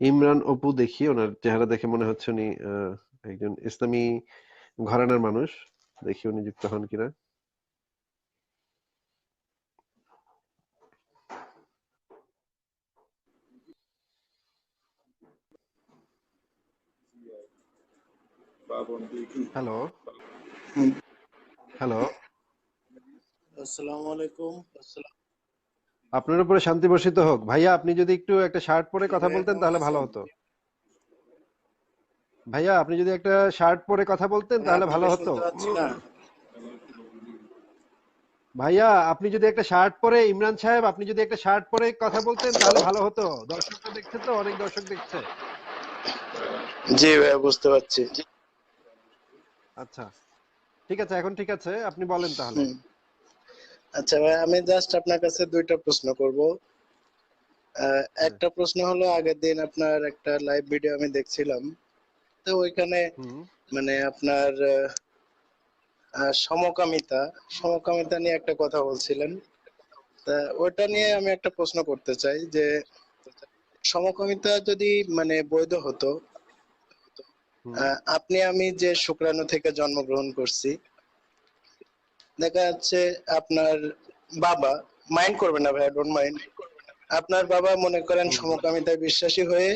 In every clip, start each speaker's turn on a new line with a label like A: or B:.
A: ইমরান অপু দেখি ওনার চেহারা দেখে মনে হচ্ছে উনি আহ, একজন ইসলামী ঘরানার মানুষ। দেখি উনি যুক্ত হন কিনা। হ্যালো। হ্যালো
B: আসসালামু আলাইকুম।
A: আপনার উপরে শান্তি বর্ষিত হোক। ভাইয়া আপনি যদি একটু একটা শার্ট পরে কথা বলতেন তাহলে ভালো হতো। ভাইয়া আপনি যদি একটা শার্ট পরে কথা বলতেন তাহলে ভালো হতো। ভাইয়া আপনি যদি একটা শার্ট পরে ইমরান সাহেব আপনি যদি একটা শার্ট পরে কথা বলতেন তাহলে ভালো হতো। দর্শক তো দেখছে তো অনেক দর্শক দেখছে।
B: জি ভাইয়া বুঝতে পারছি।
A: আচ্ছা ঠিক আছে এখন ঠিক আছে আপনি বলেন তাহলে।
B: আচ্ছা ভাই আমি জাস্ট আপনার কাছে দুইটা প্রশ্ন করব। আহ, একটা প্রশ্ন হলো আগের দিন আপনার একটা লাইভ ভিডিও আমি দেখছিলাম। তো ওইখানে মানে আপনার সমকামিতা সমকামিতা নিয়ে একটা কথা বলছিলেন। তা ওইটা নিয়ে আমি একটা প্রশ্ন করতে চাই যে সমকামিতা যদি মানে বৈধ হতো আপনি আমি যে শুক্রাণু থেকে জন্মগ্রহণ করছি দেখা যাচ্ছে আপনার বাবা মাইন্ড করবে না ভাই ডোন্ট মাইন্ড আপনার বাবা মনে করেন সমকামিতায় বিশ্বাসী হয়ে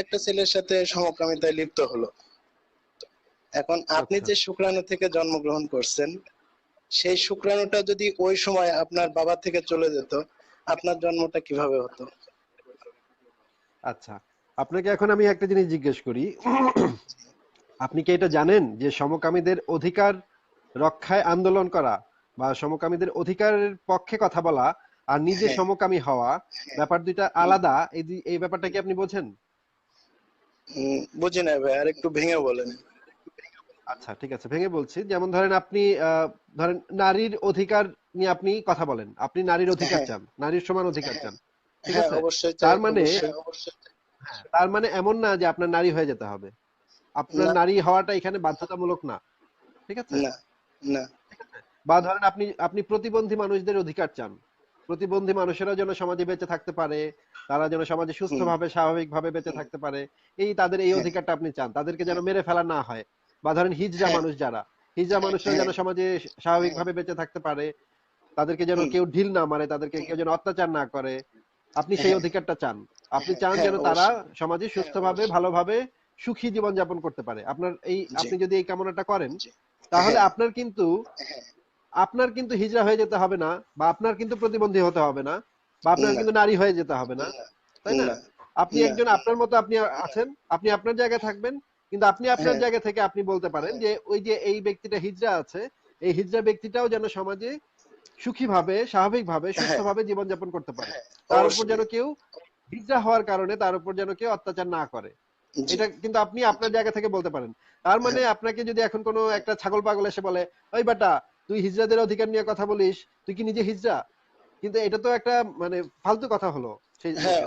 B: একটা ছেলের সাথে সমকামিতায় লিপ্ত হলো। এখন আপনি
A: আচ্ছা।
B: যে শুক্রাণু থেকে জন্মগ্রহণ করছেন সেই শুক্রাণুটা যদি ওই সময় আপনার বাবা থেকে চলে যেত আপনার জন্মটা কীভাবে হতো?
A: আচ্ছা আপনাকে এখন আমি একটা জিনিস জিজ্ঞেস করি। আপনি কি এটা জানেন যে সমকামীদের অধিকার রক্ষায় আন্দোলন করা বা সমকামীদের অধিকারের পক্ষে কথা বলা আর নিজে
B: হ্যাঁ।
A: সমকামী হওয়া ব্যাপার দুইটা আলাদা। এই এই ব্যাপারটা কি আপনি বোঝেন?
B: বুঝি না ভাই আর একটু ভেঙে বলেন।
A: আচ্ছা ঠিক আছে ভেঙে বলছি। যেমন ধরেন আপনি ধরেন নারীর অধিকার নিয়ে আপনি কথা বলেন। আপনি নারীর অধিকার
B: হ্যাঁ।
A: চান নারীর সমান অধিকার চান ঠিক
B: হ্যাঁ
A: আছে
B: অবশ্যই
A: তার মানে। তার মানে এমন না যে আপনার নারী হয়ে যেতে হবে। আপনার নারী হওয়াটা এখানে বাধ্যতামূলক না ঠিক আছে?
B: না
A: বা ধরেন আপনি আপনি প্রতিবন্ধী মানুষদের অধিকার চান প্রতিবন্ধী মানুষেরা যেন সমাজে বেঁচে থাকতে পারে তারা যেন সমাজে সুস্থভাবে স্বাভাবিকভাবে বেঁচে থাকতে পারে এই তাদের এই
B: হ্যাঁ।
A: অধিকারটা আপনি চান তাদেরকে যেন মেরে ফেলা না হয় বা ধরেন হিজড়া
B: হ্যাঁ।
A: মানুষ যারা হিজড়া মানুষরা যেন
B: হ্যাঁ।
A: সমাজে স্বাভাবিকভাবে বেঁচে থাকতে পারে তাদেরকে যেন কেউ ঢিল না মারে তাদেরকে কেউ যেন অত্যাচার না করে আপনি সেই। অধিকারটা চান আপনি চান যেন তারা। সমাজে সুস্থভাবে। ভালোভাবে সুখী জীবন যাপন করতে পারে আপনার এই আপনি যদি এই কামনাটা করেন। তাহলে
B: হ্যাঁ।
A: আপনার কিন্তু
B: হ্যাঁ।
A: আপনার কিন্তু হিজড়া হয়ে যেতে হবে না বা আপনার কিন্তু প্রতিবন্ধী হতে হবে না বা আপনার কিন্তু নারী হয়ে যেতে হবে না তাই না? আপনি একজন আপনার মতো আপনি আছেন আপনি আপনার জায়গায় থাকবেন কিন্তু আপনি আপনার
B: হ্যাঁ।
A: জায়গা থেকে আপনি বলতে পারেন যে ওই যে এই ব্যক্তিটা হিজড়া আছে এই হিজড়া ব্যক্তিটাও যেন সমাজে সুখীভাবে স্বাভাবিকভাবে সুস্থভাবে জীবনযাপন করতে পারে। তার উপর যেন কেউ হিজড়া হওয়ার কারণে তার উপর যেন কেউ অত্যাচার না করে। এটা কিন্তু আপনি আপনার জায়গা থেকে বলতে পারেন। তার মানে আপনাকে যদি এখন কোনো একটা ছাগল পাগল এসে বলে ওই বেটা তুই হিজড়াদের অধিকার নিয়ে কথা বলিস তুই কি নিজে হিজড়া? কিন্তু এটা তো একটা মানে ফালতু কথা হলো।
B: হ্যাঁ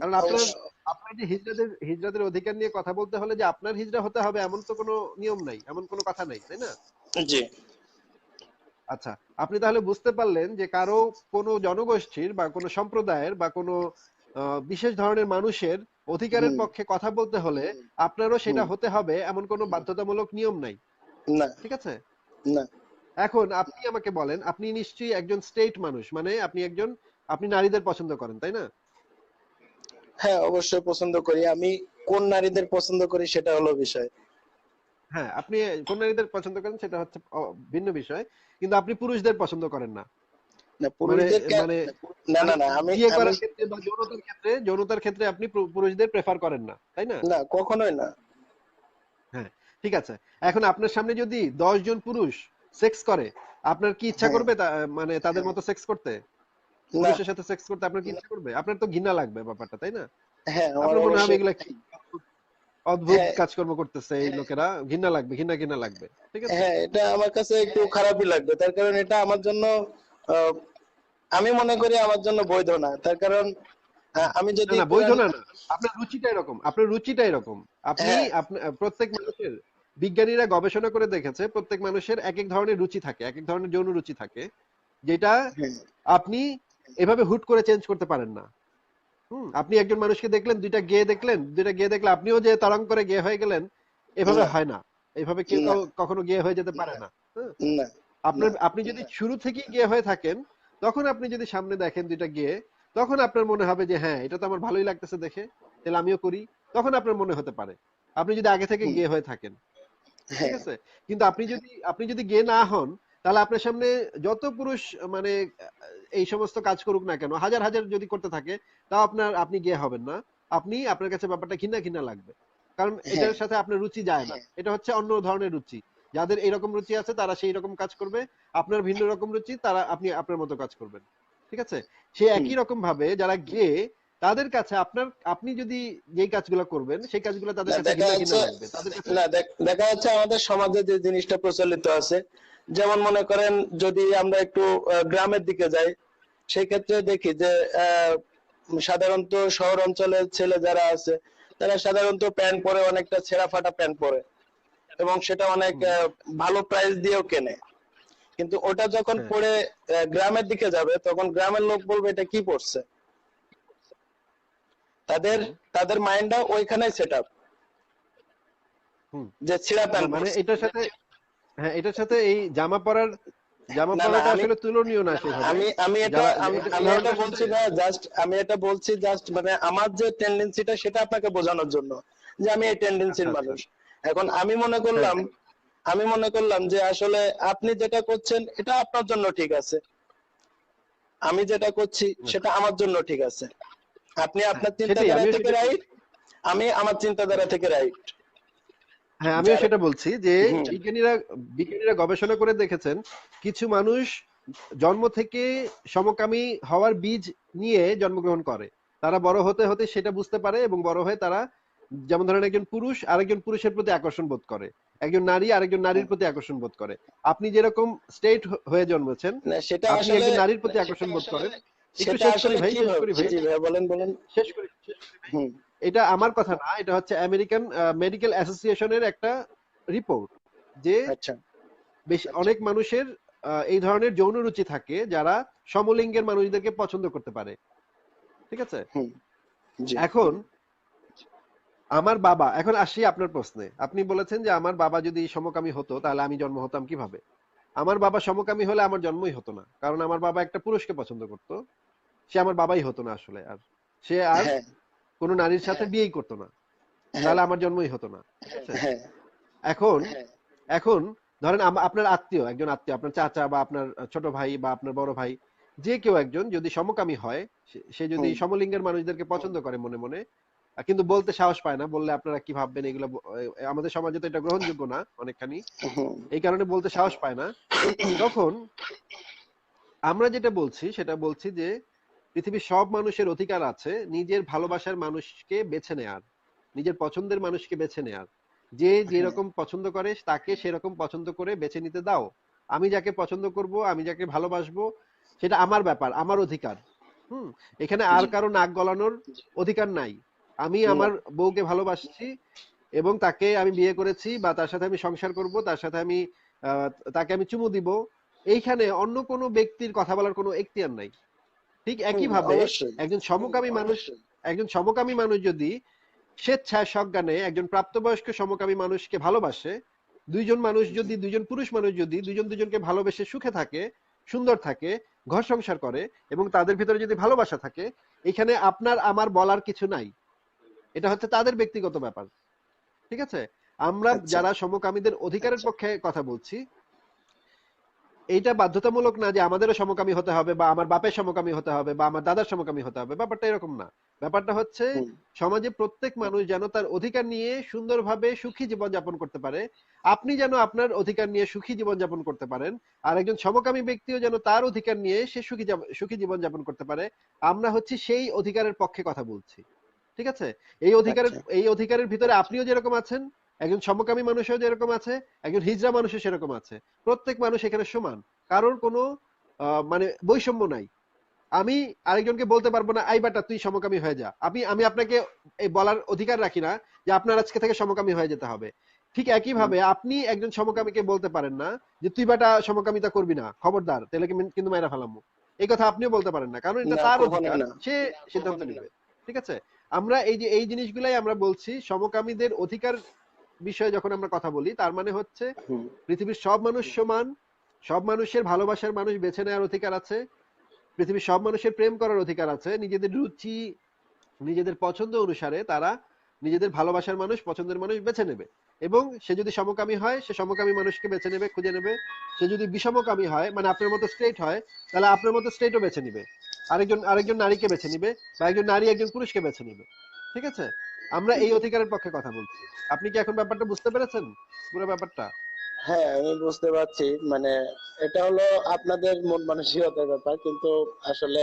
A: কারণ আপনার আপনার যে হিজড়াদের হিজড়াদের অধিকার নিয়ে কথা বলতে হলে যে আপনার হিজড়া হতে হবে এমন তো কোনো নিয়ম নাই এমন কোনো কথা নাই তাই না?
B: জি।
A: আচ্ছা আপনি তাহলে বুঝতে পারলেন যে কারও কোনো জনগোষ্ঠীর বা কোনো সম্প্রদায়ের বা কোনো বিশেষ ধরনের মানুষের অধিকারের পক্ষে কথা বলতে হলে আপনারও সেটা হতে হবে এমন কোনো বাধ্যতামূলক নিয়ম নাই।
B: না।
A: ঠিক আছে?
B: না।
A: এখন আপনি আমাকে বলেন আপনি নিশ্চয়ই একজন স্টেট মানুষ মানে আপনি একজন আপনি নারীদের পছন্দ করেন তাই না?
B: হ্যাঁ অবশ্যই পছন্দ করি। আমি কোন নারীদের পছন্দ করি সেটা হলো বিষয়।
A: হ্যাঁ আপনি কোন নারীদের পছন্দ করেন সেটা হচ্ছে ভিন্ন বিষয়। কিন্তু আপনি পুরুষদের পছন্দ করেন না।
B: না পুরুষদের কে- না না না আমি
A: বিয়ে করার ক্ষেত্রে বা যৌনতার ক্ষেত্রে যৌনতার ক্ষেত্রে আপনি পুরুষদের প্রেফার করেন না তাই না?
B: না কখনোই না।
A: ঠিক আছে। এখন আপনার সামনে যদি দশ জন পুরুষ সেক্স করে আপনার কি ইচ্ছা
B: হ্যাঁ।
A: করবে মানে তাদের মতো সেক্স করতে? পুরুষের সাথে সেক্স করতে আপনার কি ইচ্ছা করবে? আপনার তো ঘৃণা লাগবে ব্যাপারটা তাই না?
B: হ্যাঁ আমার
A: মনে
B: অবশ্যই
A: এগুলা কি অদ্ভুত
B: হ্যাঁ।
A: কাজকর্ম করতেছে এই লোকেরা? ঘৃণা লাগবে ঘৃণা ঘৃণা লাগবে ঠিক আছে?
B: হ্যাঁ এটা আমার কাছে একটু খারাপই লাগবে। তার কারণ এটা আমার জন্য আমি মনে করি আমার জন্য বৈধ না। তার কারণ আমি যদি
A: না বৈধ না আপনার রুচিটা এরকম আপনার রুচিটা এরকম। আপনি
B: হ্যাঁ।
A: প্রত্যেক মানুষের বিজ্ঞানীরা গবেষণা করে দেখেছে প্রত্যেক মানুষের এক এক ধরনের রুচি থাকে এক এক ধরনের যৌন রুচি থাকে যেটা
B: হ্যাঁ,
A: আপনি এভাবে হুট করে চেঞ্জ করতে পারেন না। হুম আপনি একজন মানুষকে দেখলেন দুইটা গেয়ে দেখলেন দুইটা গেয়ে দেখলে আপনিও যে তরং করে গেয়ে হয়ে গেলেন এভাবে হয় না। এভাবে কেউ কখনো গেয়ে হয়ে যেতে পারে না? আপনার আপনি যদি শুরু থেকেই গিয়ে হয়ে থাকেন তখন আপনি যদি সামনে দেখেন দুইটা গিয়ে তখন আপনার মনে হবে যে হ্যাঁ এটা তো আমার ভালোই লাগতেছে দেখে তাহলে আমিও করি। তখন আপনার মনে হতে পারে। আপনি যদি আগে থেকে গিয়ে হয়ে থাকেন ঠিক
B: হ্যাঁ।
A: আছে? কিন্তু আপনি যদি আপনি যদি গে না হন তাহলে আপনার সামনে যত পুরুষ মানে এই সমস্ত কাজ করুক না কেন হাজার হাজার যদি করতে থাকে তাও আপনার আপনি গে হবেন না। আপনি আপনার কাছে ব্যাপারটা ঘৃণা ঘৃণা লাগবে। কারণ
B: হ্যাঁ।
A: এটার সাথে আপনার রুচি যায় না।
B: হ্যাঁ।
A: এটা হচ্ছে অন্য ধরনের রুচি। যাদের এরকম রুচি আছে তারা সেই রকম কাজ করবে। আপনার ভিন্ন রকম রুচি তারা আপনি আপনার মতো কাজ করবেন। ঠিক আছে? সে একই রকম ভাবে যারা গে তাদের কাছে আপনার আপনি যদি যেই কাজগুলো করবেন সেই কাজগুলো তাদের কাছে
B: না দেখা যাচ্ছে আমাদের সমাজে যে জিনিসটা প্রচলিত আছে যেমন মনে করেন যদি আমরা একটু গ্রামের দিকে যাই সেই ক্ষেত্রে দেখি যে আহ, সাধারণত শহর অঞ্চলের ছেলে যারা আছে তারা সাধারণত প্যান্ট পরে অনেকটা ছেঁড়া ফাটা প্যান্ট পরে। এবং সেটা অনেক ভালো প্রাইস দিয়েও কেনে। কিন্তু ওটা যখন
A: হ্যাঁ।
B: পরে গ্রামের দিকে যাবে তখন গ্রামের লোক বলবে এটা কি পড়ছে? তাদের তাদের মাইন্ডটা ওইখানে সেট আপ যে ছিঁড়া প্যান্ট
A: মানে এটার সাথে হ্যাঁ এটার সাথে এই জামা পরার জামা পরাটা আসলে তুলনীয় না সেভাবে।
B: আমি আমি এটা আমি
A: এটা-
B: বলছি না জাস্ট আমি এটা বলছি জাস্ট মানে আমার যে টেন্ডেন্সিটা সেটা আপনাকে বোঝানোর জন্য যে আমি এই টেন্ডেন্সির
A: আচ্ছা,
B: মানুষ। এখন আমি মনে করলাম আমি মনে করলাম যে আসলে আপনি যেটা করছেন এটা আপনার জন্য ঠিক আছে। আমি যেটা করছি সেটা আমার জন্য ঠিক আছে। আপনি আপনার চিন্তাধারা থেকে রাইট আমি আমার চিন্তাধারা থেকে রাইট
A: হ্যাঁ আমিও সেটা বলছি যে বিজ্ঞানীরা বিজ্ঞানীরা গবেষণা করে দেখেছেন কিছু মানুষ জন্ম থেকে সমকামী হওয়ার বীজ নিয়ে জন্মগ্রহণ করে। তারা বড় হতে হতে সেটা বুঝতে পারে এবং বড় হয়ে তারা যেমন ধরেন একজন পুরুষ আরেকজন পুরুষের প্রতি আকর্ষণ বোধ করে। একজন নারী আরেকজন নারীর প্রতি আকর্ষণ বোধ করে। আপনি যেরকম স্টেট হয়ে জন্মেছেন
B: সেটা
A: আপনি একজন নারীর প্রতি আকর্ষণ বোধ করেন। একটু শেষ করি ভাই শেষ করি ভাই।
B: বলেন বলেন।
A: শেষ করি এটা আমার কথা না এটা হচ্ছে আমেরিকান মেডিকেল অ্যাসোসিয়েশনের একটা রিপোর্ট যে
B: আচ্ছা।
A: বেশি অনেক মানুষের এই ধরনের যৌন রুচি থাকে যারা সমলিঙ্গের মানুষদেরকে পছন্দ করতে পারে। ঠিক আছে? এখন আমার বাবা এখন আসি আপনার প্রশ্নে। আপনি বলেছেন যে আমার বাবা যদি সমকামী হতো তাহলে আমি জন্ম হতাম কীভাবে? আমার বাবা সমকামী হলে আমার জন্মই হতো না কারণ আমার বাবা একটা পুরুষকে পছন্দ করত। সে আমার বাবাই হতো না আসলে আর সে আর
B: হ্যাঁ।
A: কোনো নারীর সাথে বিয়েই করতো না। তাহলে আমার জন্মই হতো না?
B: হ্যাঁ।
A: এখন
B: হ্যাঁ।
A: এখন ধরেন আপনার আত্মীয় একজন আত্মীয় আপনার চাচা বা আপনার ছোট ভাই বা আপনার বড় ভাই যে কেউ একজন যদি সমকামী হয় সে- যদি। সমলিঙ্গের মানুষদেরকে পছন্দ করে মনে মনে কিন্তু বলতে সাহস পায় না। বললে আপনারা কি ভাববেন? এগুলো আমাদের সমাজে তো এটা গ্রহণযোগ্য না অনেকখানি। এই কারণে বলতে সাহস পায় না। তখন আমরা যেটা বলছি সেটা বলছি যে পৃথিবীর সব মানুষের অধিকার আছে নিজের ভালোবাসার মানুষকে বেছে নেয়ার নিজের পছন্দের মানুষকে বেছে নেয়ার। যে যেরকম পছন্দ করে তাকে সেরকম পছন্দ করে বেছে নিতে দাও। আমি যাকে পছন্দ করব আমি যাকে ভালোবাসবো সেটা আমার ব্যাপার আমার অধিকার। হুম? এখানে আর কারও নাক গলানোর অধিকার নাই। আমি আমার বউকে ভালোবাসছি এবং তাকে আমি বিয়ে করেছি বা তার সাথে আমি সংসার করব তার সাথে আমি তাকে আমি চুমু দিব। এইখানে অন্য কোনো ব্যক্তির কথা বলার কোনো এখতিয়ার নাই। ঠিক একই ভাবে একজন সমকামী মানুষ একজন সমকামী মানুষ যদি স্বেচ্ছায় সজ্ঞানে একজন প্রাপ্তবয়স্ক সমকামী মানুষকে ভালোবাসে দুইজন মানুষ যদি দুইজন পুরুষ মানুষ যদি দুজন দুজনকে ভালোবেসে সুখে থাকে সুন্দর থাকে ঘর সংসার করে এবং তাদের ভিতরে যদি ভালোবাসা থাকে এখানে আপনার আমার বলার কিছু নাই। এটা হচ্ছে তাদের ব্যক্তিগত ব্যাপার। ঠিক আছে? আমরা
B: আচ্ছা।
A: যারা সমকামীদের অধিকারের পক্ষে কথা বলছি এইটা বাধ্যতামূলক না যে আমাদেরও সমকামী হতে হবে বা আমার বাপের সমকামী হতে হবে বা আমার দাদার সমকামী হতে হবে ব্যাপারটা এরকম না। ব্যাপারটা হচ্ছে সমাজে প্রত্যেক মানুষ যেন তার অধিকার নিয়ে সুন্দরভাবে সুখী জীবন যাপন করতে পারে আপনি যেন আপনার অধিকার নিয়ে সুখী জীবন যাপন করতে পারেন আর একজন সমকামী ব্যক্তিও যেন তার অধিকার নিয়ে সে সুখী সুখী জীবন যাপন করতে পারে আমরা হচ্ছে সেই অধিকারের পক্ষে কথা বলছি। ঠিক আছে? এই অধিকারের
B: আচ্ছা।
A: এই অধিকারের ভিতরে আপনিও যেরকম আছেন একজন সমকামী মানুষও যেরকম আছে একজন হিজড়া মানুষও সেরকম আছে। প্রত্যেক মানুষ এখানে সমান। কারোর কোনো মানে বৈষম্য নাই। আমি আরেকজনকে বলতে পারব না আই বাটা তুই সমকামী হয়ে যা। আমি আমি আপনাকে এই বলার অধিকার রাখি না যে আপনার আজকে থেকে সমকামী হয়ে যেতে হবে। ঠিক একই ভাবে আপনি একজন সমকামীকে বলতে পারেন না যে তুই বাটা সমকামিতা করবি না খবরদার তাহলে কি- কিন্তু মাইরা ফেলামু? এই কথা আপনিও বলতে পারেন না। কারণ এটা তার অধিকার। সে সিদ্ধান্ত নেবে। ঠিক আছে? আমরা এই যে এই জিনিসগুলাই আমরা বলছি সমকামীদের অধিকার বিষয়ে যখন আমরা কথা বলি তার মানে হচ্ছে পৃথিবীর সব মানুষ সমান সব মানুষের ভালোবাসার মানুষ বেছে নেওয়ার অধিকার আছে পৃথিবীর সব মানুষের প্রেম করার অধিকার আছে নিজেদের রুচি নিজেদের পছন্দ অনুসারে তারা নিজেদের ভালোবাসার মানুষ পছন্দের মানুষ বেছে নেবে। এবং সে যদি সমকামী হয় সে সমকামী মানুষকে বেছে নেবে খুঁজে নেবে। সে যদি বিষমকামী হয় মানে আপনার মতো স্ট্রেট হয় তাহলে আপনার মতো স্ট্রেটও বেছে নিবে। আরেকজন আরেকজন নারীকে বেছে নিবে বা একজন নারী একজন পুরুষকে বেছে নিবে। ঠিক আছে? আমরা এই অধিকারের পক্ষে কথা বলছি। আপনি কি এখন ব্যাপারটা বুঝতে পেরেছেন? পুরো ব্যাপারটা?
B: হ্যাঁ আমি বুঝতে পারছি। মানে এটা হলো আপনাদের মন মানসিকতার ব্যাপার কিন্তু আসলে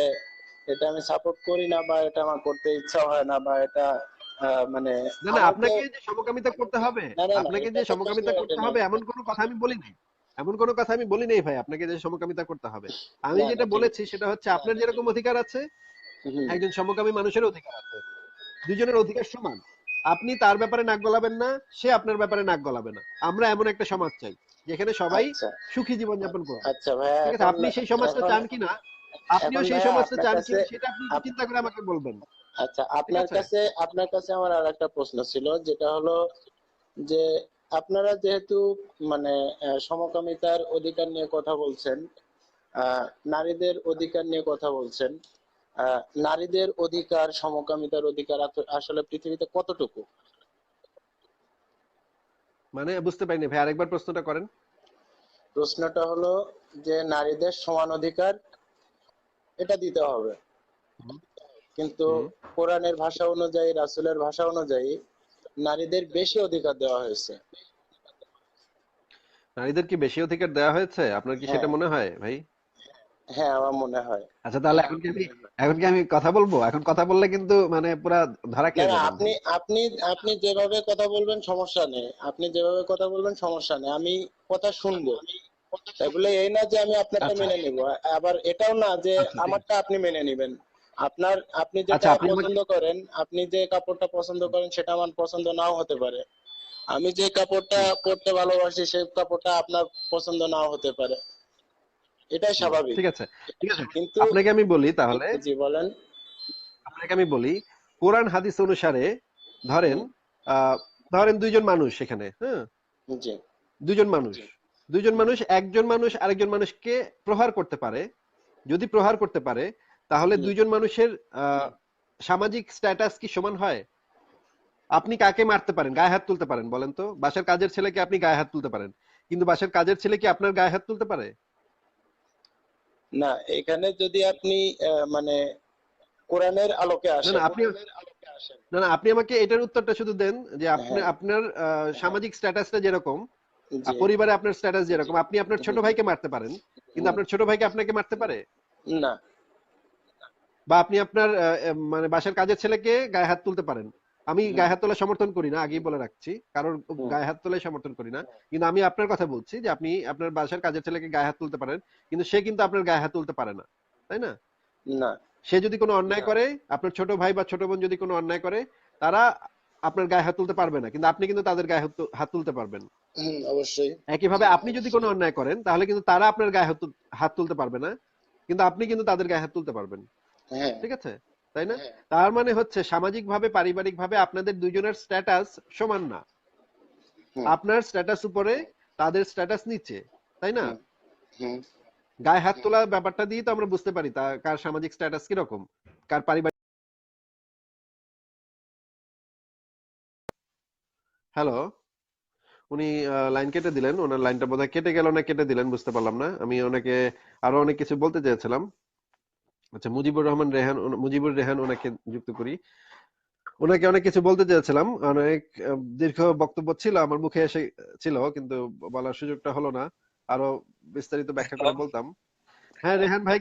B: এটা আমি সাপোর্ট করি না বা এটা আমার করতে ইচ্ছা হয় না বা এটা মানে
A: না না আপনাকে যে সমকামিতা করতে হবে আপনাকে যে সমকামিতা করতে হবে এমন কোনো কথা আমি বলি নাই এমন কোনো কথা আমি বলি নাই ভাই আপনাকে যে সমকামিতা করতে হবে। আমি যেটা বলেছি সেটা হচ্ছে আপনার যেরকম অধিকার আছে একজন সমকামী মানুষের অধিকার আছে। দুজনের অধিকার সমান। আপনি তার ব্যাপারে নাক গলাবেন না সে আপনার ব্যাপারে নাক গলাবে না। আমরা এমন একটা সমাজ চাই যেখানে সবাই
B: আচ্ছা।
A: সুখী জীবনযাপন করবে
B: আচ্ছা
A: ঠিক আছে? আপনি সেই সমাজটা চান কিনা? আপনিও সেই সমাজটা চান কিনা সেটা আপনি চিন্তা করে আমাকে বলবেন।
B: আচ্ছা আপনার কাছে আপনার কাছে আমার আর একটা প্রশ্ন ছিল যেটা হলো যে আপনারা যেহেতু মানে সমকামিতার অধিকার নিয়ে কথা বলছেন আহ, নারীদের অধিকার নিয়ে কথা বলছেন আহ, নারীদের অধিকার সমকামিতার অধিকার আসলে পৃথিবীতে কতটুকু?
A: মানে বুঝতে পারিনি ভাই আরেকবার প্রশ্নটা করেন।
B: প্রশ্নটা হলো যে নারীদের সমান অধিকার এটা দিতে হবে। কিন্তু কোরআনের ভাষা অনুযায়ী রাসুলের ভাষা অনুযায়ী নারীদের বেশি অধিকার দেওয়া হয়েছে।
A: নারীদের কি বেশি অধিকার দেওয়া হয়েছে? আপনার কি সেটা
B: হ্যাঁ।
A: মনে হয় ভাই?
B: হ্যাঁ আমার মনে হয়।
A: আচ্ছা তাহলে এখন কি আমি এখন কি আমি কথা বলব? এখন কথা বললে কিন্তু মানে পুরা ধরা
B: না
A: খেয়ে যাবেন।
B: আপনি আপনি আপনি যেভাবে কথা বলবেন সমস্যা নেই। আপনি যেভাবে কথা বলবেন সমস্যা নেই। আমি কথা শুনব। তাই বলে এই না যে আমি আপনারটা
A: আচ্ছা।
B: মেনে নিব। আবার এটাও না যে
A: আচ্ছা,
B: আমারটা আপনি মেনে নিবেন। আপনার আপনি
A: আচ্ছা,
B: যেটা
A: আপনি
B: পছন্দ করেন আপনি যে কাপড়টা পছন্দ করেন সেটা আমার পছন্দ নাও হতে পারে। আমি যে কাপড়টা পরতে ভালোবাসি সেই কাপড়টা আপনার পছন্দ নাও হতে পারে। এটাই স্বাভাবিক।
A: ঠিক আছে ঠিক আছে।
B: কিন্তু
A: আপনাকে আমি বলি তাহলে
B: জি বলেন।
A: আপনাকে আমি বলি কোরআন হাদিস অনুসারে ধরেন আহ ধরেন দুইজন মানুষ সেখানে হ্যাঁ?
B: জি।
A: দুইজন মানুষ। দুইজন মানুষ একজন মানুষ আরেকজন মানুষকে প্রহার করতে পারে। যদি প্রহার করতে পারে তাহলে দুইজন মানুষের সামাজিক স্ট্যাটাস কি সমান হয়? আপনি কাকে মারতে পারেন? গায়ে হাত তুলতে পারেন বলেন তো। বাসার কাজের ছেলেকে আপনি গায়ে হাত তুলতে পারেন। কিন্তু বাসার কাজের ছেলে কি আপনার গায়ে হাত তুলতে পারে?
B: না এখানে যদি আপনি মানে কোরআনের আলোকে আসেন
A: না, আপনি- না না আপনি আমাকে এটার উত্তরটা শুধু দেন যে আপনি
B: হ্যাঁ।
A: আপনার আহ, সামাজিক স্ট্যাটাসটা যেরকম পরিবারে আপনার স্ট্যাটাস যেরকম আপনি আপনার ছোট ভাইকে মারতে পারেন কিন্তু আপনার ছোট ভাইকে আপনাকে মারতে পারে?
B: না।
A: বা আপনি আপনার মানে বাসার কাজের ছেলেকে গায়ে হাত তুলতে পারেন। আমি গায়ে হাত তোলা সমর্থন করি না আগেই বলে রাখছি। কারণ গায়ে হাত তোলাই সমর্থন করি না। কিন্তু আমি আপনার কথা বলছি যে আপনি আপনার বাসার কাজের ছেলেকে গায়ে হাত তুলতে পারেন কিন্তু সে কিন্তু আপনার গায়ে হাত তুলতে পারে না। তাই না?
B: না।
A: সে যদি কোনো অন্যায় করে আপনার ছোট ভাই বা ছোট বোন যদি কোনো অন্যায় করে তারা আপনার গায়ে হাত তুলতে পারবে না। কিন্তু আপনি কিন্তু তাদের গায়ে হাত তুলতে পারবেন।
B: অবশ্যই।
A: একইভাবে আপনি যদি কোনো অন্যায় করেন তাহলে কিন্তু তারা আপনার গায়ে হাত তুলতে পারবে না। কিন্তু আপনি কিন্তু তাদের গায়ে হাত তুলতে পারবেন। ঠিক আছে? তাই না?
B: হ্যাঁ,
A: তার মানে হচ্ছে সামাজিক ভাবে পারিবারিক ভাবে আপনাদের দুইজনের স্ট্যাটাস সমান না। আপনার স্ট্যাটাস উপরে তাদের স্ট্যাটাস নিচে তাই না? গায়ে হাত তোলা ব্যাপারটা দিয়ে তো আমরা বুঝতে পারি তা কার সামাজিক স্ট্যাটাস কীরকম কার পারিবারিক হ্যালো উনি লাইন কেটে দিলেন ওনার লাইনটা বোধহয় কেটে গেল না কেটে দিলেন বুঝতে পারলাম না। আমি ওনাকে আরও অনেক কিছু বলতে চেয়েছিলাম। আচ্ছা মুজিবুর রহমান রেহান মুজিবুর রেহান ওনাকে যুক্ত করি। ওনাকে অনেক কিছু বলতে চেয়েছিলাম অনেক দীর্ঘ বক্তব্য ছিল আমার মুখে এসে ছিল কিন্তু বলার সুযোগটা হলো না। আরও বিস্তারিত ব্যাখ্যা করে বলতাম। হ্যাঁ রেহান ভাই।